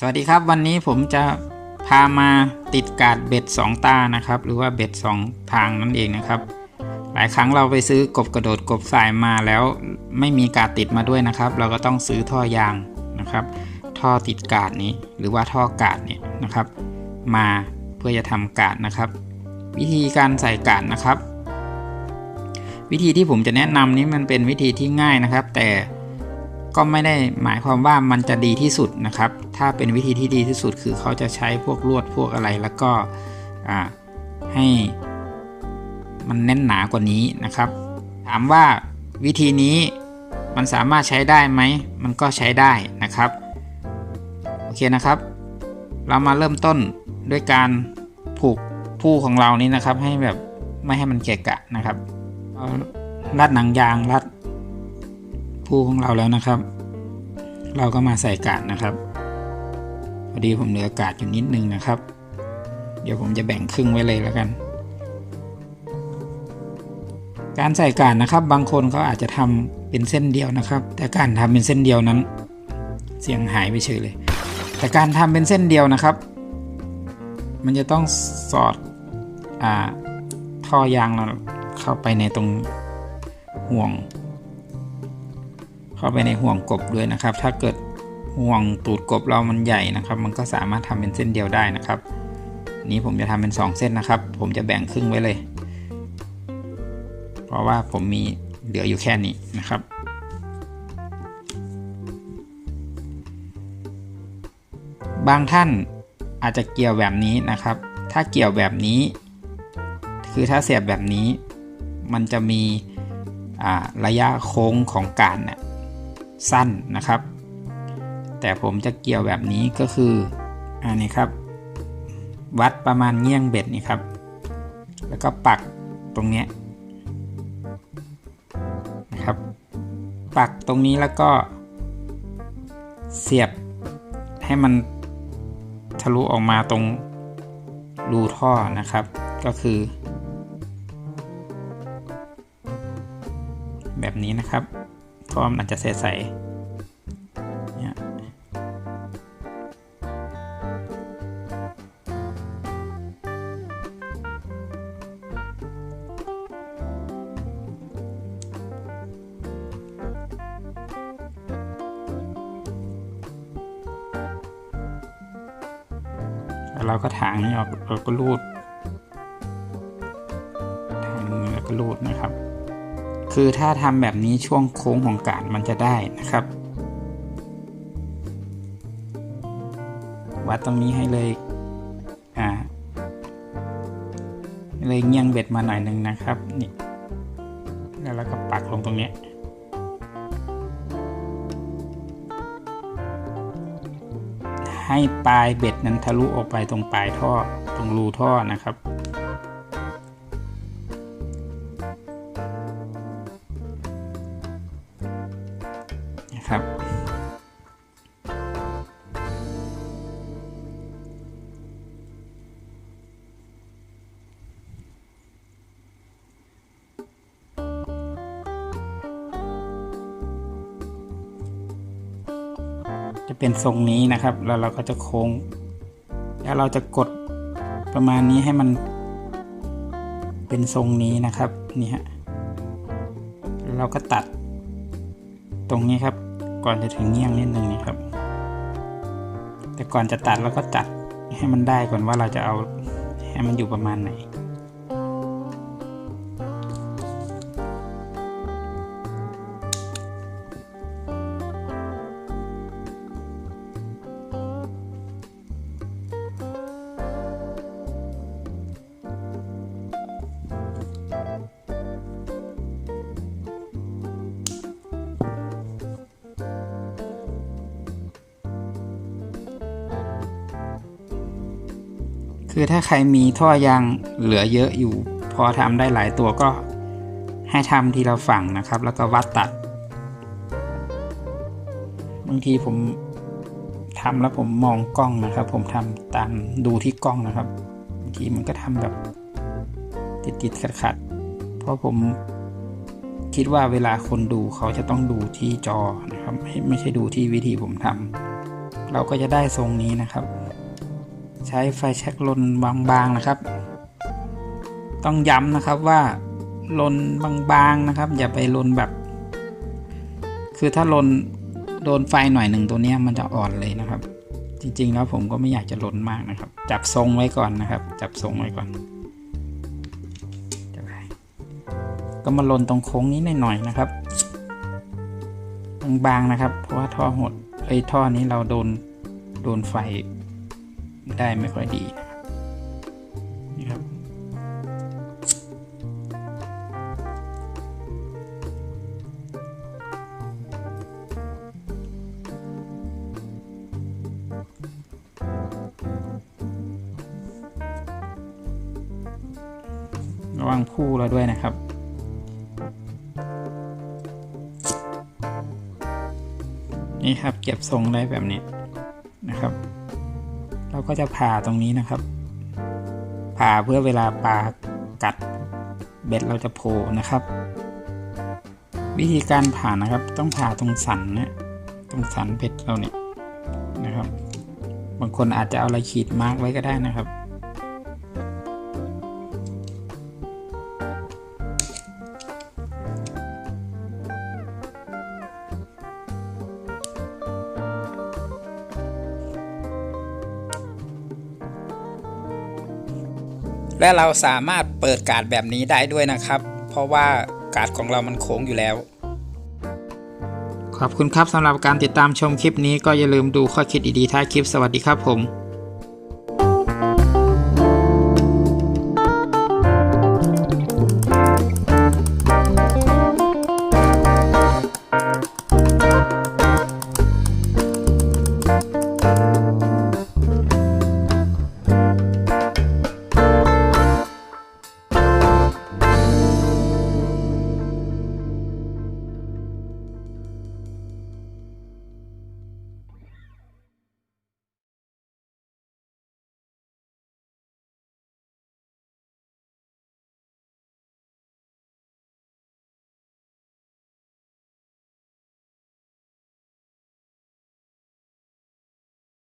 สวัสดีครับวันนี้ผมจะพามาติดกาดเบ็ดสองตานะครับ หรือว่าเบ็ดสองทางนั่นเองนะครับ หลายครั้งเราไปซื้อกบกระโดดกบสายมาแล้วไม่มีกาดติดมาด้วยนะครับ เราก็ต้องซื้อท่อยางนะครับ ท่อติดกาดนี้หรือว่าท่อกาดเนี่ยนะครับ มาเพื่อจะทำกาดนะครับ วิธีการใส่กาดนะครับ วิธีที่ผมจะแนะนำนี้มันเป็นวิธีที่ง่ายนะครับ แต่ก็ไม่ได้หมายความว่ามันจะดีที่สุดนะครับ ถ้าเป็นวิธีที่ดีที่สุดคือเขาจะใช้พวกลวดพวกอะไรแล้วก็ให้มันแน่นหนากว่านี้นะครับ ถามว่าวิธีนี้มันสามารถใช้ได้ไหม มันก็ใช้ได้นะครับ โอเคนะครับ เรามาเริ่มต้นด้วยการผูกผู้ของเรานี้นะครับ ให้แบบไม่ให้มันเกะกะนะครับรัดหนังยางรัดผู้ของเราแล้วนะครับ เราก็มาใส่กาดนะครับ พอดีผมเหลืออากาดอยู่นิดนึงนะครับ เดี๋ยวผมจะแบ่งครึ่งไว้เลยแล้วกัน การใส่กาดนะครับ บางคนเขาอาจจะทำเป็นเส้นเดียวนะครับ แต่การทำเป็นเส้นเดียวนั้น เสียงหายไปเฉยเลย แต่การทำเป็นเส้นเดียวนะครับ มันจะต้องสอดอ่าท่อยางเราเข้าไปในตรงห่วง เข้าไปในห่วงกบด้วยนะครับ ถ้าเกิด ห่วงตูดกบเรามันใหญ่นะครับ มันก็สามารถทำเป็นเส้นเดียวได้นะครับนี้ผมจะทำเป็น 2 เส้นนะครับ ผมจะแบ่งครึ่งไว้เลย เพราะว่าผมมีเหลืออยู่แค่นี้นะครับ บางท่านอาจจะเกี่ยวแบบนี้นะครับ ถ้าเกี่ยวแบบนี้ คือถ้าเสียบแบบนี้ มันจะมีระยะโค้งของการนี่ยสั้นนะครับ แต่ผมจะเกี่ยวแบบนี้ก็คืออันนี้ครับ วัดประมาณเงี้ยงเบ็ดนี่ครับ แล้วก็ปักตรงเนี้ยนะครับ ปักตรงนี้แล้วก็เสียบให้มันทะลุออกมาตรงรูท่อนะครับ ก็คือ แบบนี้นะครับเพราะมันจะใสๆ เราก็ถางนี้ออกเราก็รูดทางนี้แล้วก็รูดนะครับ คือถ้าทำแบบนี้ช่วงโค้งของการมันจะได้นะครับ วัดตรงนี้ให้เลยอ่าเลยเงียงเบ็ดมาหน่อยหนึ่งนะครับนี่แล้วเราก็ปักลงตรงเนี้ ให้ปลายเบ็ดนั้นทะลุออกไปตรงปลายท่อตรงรูท่อนะครับ จะเป็นทรงนี้นะครับ แล้วเราก็จะโค้ง แล้วเราจะกดประมาณนี้ให้มันเป็นทรงนี้นะครับนี่ฮะเราก็ตัดตรงนี้ครับ ก่อนจะถึงเงี้ยงนิดนึงนี่ครับ แต่ก่อนจะตัดเราก็ตัดให้มันได้ก่อนว่าเราจะเอาให้มันอยู่ประมาณไหน คือถ้าใครมีท่อยางเหลือเยอะอยู่ พอทำได้หลายตัวก็ให้ทำทีละฝั่งนะครับ แล้วก็วัดตัด บางทีผมทำแล้วผมมองกล้องนะครับ ผมทำตามดูที่กล้องนะครับบางทีมันก็ทำแบบติดติดขัดขัดๆเพราะผมคิดว่าเวลาคนดูเขาจะต้องดูที่จอนะครับ ไม่ไม่ใช่ดูที่วิธีผมทำเราก็จะได้ทรงนี้นะครับ ใช้ไฟแช็กลนบางๆนะครับ ต้องย้ำนะครับว่าลนบางๆนะครับ อย่าไปลนแบบ คือถ้าลนโดนไฟหน่อยหนึ่งตัวนี้มันจะอ่อนเลยนะครับ จริงๆแล้วผมก็ไม่อยากจะลนมากนะครับ จับทรงไว้ก่อนนะครับ จับทรงไว้ก่อนก็มาลนตรงโค้งนี้หน่อยๆนะครับบางๆนะครับ เพราะว่าท่อหดไอ้ท่อนี้เราโดนโดนไฟ ได้ไม่ค่อยดีนะครับนี่ครับระวังคู่เราด้วยนะครับนี่ครับเก็บทรงได้แบบนี้นะครับ เราก็จะผ่าตรงนี้นะครับ ผ่าเพื่อเวลาปลากัดเบ็ดเราจะโผล่นะครับ วิธีการผ่านะครับ ต้องผ่าตรงสันนะตรงสันเบ็ดเราเนี่ยนะครับ บางคนอาจจะเอาอะไรขีดมาร์กไว้ก็ได้นะครับ และเราสามารถเปิดการ์ดแบบนี้ได้ด้วยนะครับ เพราะว่าการ์ดของเรามันโค้งอยู่แล้ว ขอบคุณครับสำหรับการติดตามชมคลิปนี้ก็อย่าลืมดูข้อคิดดีๆท้ายคลิปสวัสดีครับผม